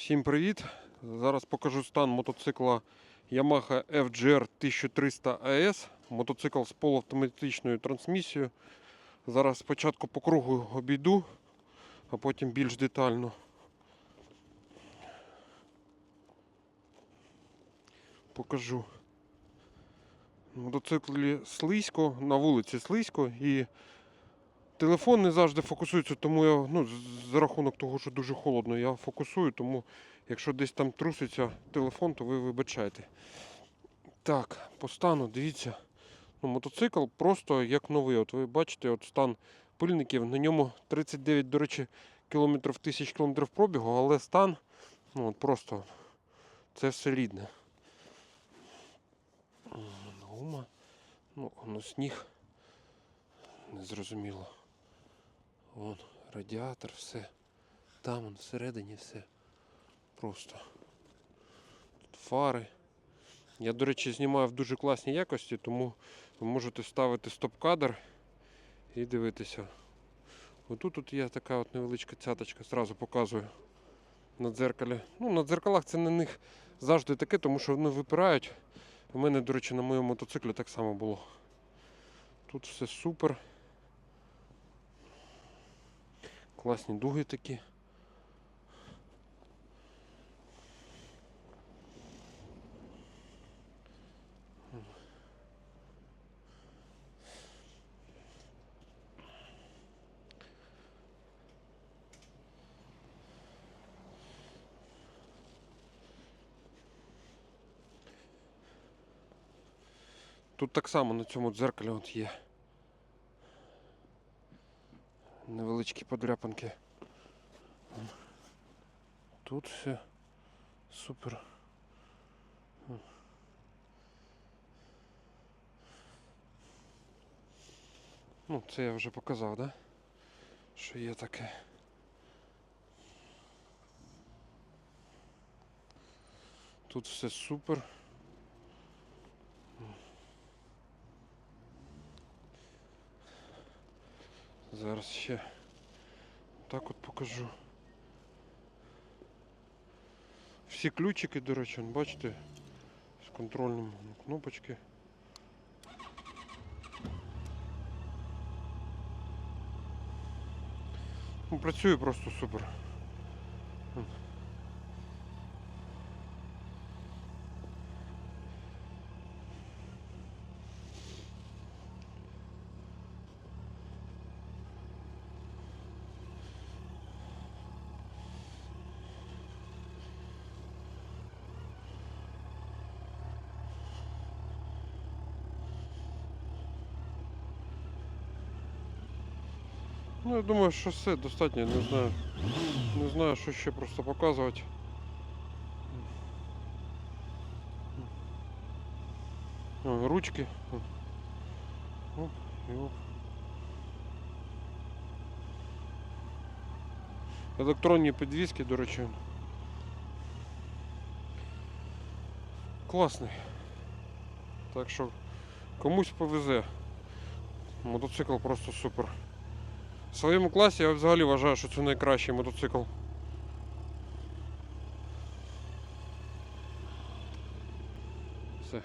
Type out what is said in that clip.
Всім привіт! Зараз покажу стан мотоцикла Yamaha FGR 1300 AS. Мотоцикл з полуавтоматичною трансмісією. Зараз спочатку по кругу обійду, а потім більш детально. Покажу. Мотоциклі слизько, на вулиці слизько і телефон не завжди фокусується, тому я ну, за рахунок того, що дуже холодно, я фокусую, тому якщо десь там труситься телефон, то ви вибачайте. Так, по стану, дивіться. Ну, мотоцикл просто як новий. От ви бачите, от стан пильників. На ньому 39, до речі, кілометрів тисяч кілометрів пробігу, але стан ну, от просто це все рідне. Гума. Ну, ну, сніг. Незрозуміло. Вон, радіатор, все. Там он всередині все. Просто. Тут фари. Я, до речі, знімаю в дуже класній якості, тому ви можете ставити стоп-кадр і дивитися. Отут тут є така от невеличка цяточка, зразу показую на дзеркалі. Ну, на дзеркалах це на них завжди таке, тому що вони випирають. У мене, до речі, на моєму мотоциклі так само було. Тут все супер. Класні дуги такі. Тут так само на цьому дзеркалі от є. Невеличкі подряпинки. Тут все супер. Ну, це я вже показав, да? Що є таке. Тут все супер. Зараз ще так от покажу. Всі ключики, до речі, он, бачите, з контрольним кнопочки. Ну, працює просто супер. Ну, я думаю, що все достатньо, не знаю. Не знаю, що ще просто показувати. Ручки. Електронні підвіски, до речі. Класний. Так що комусь повезе. Мотоцикл просто супер. В своєму класі я взагалі вважаю, що це найкращий мотоцикл. Все.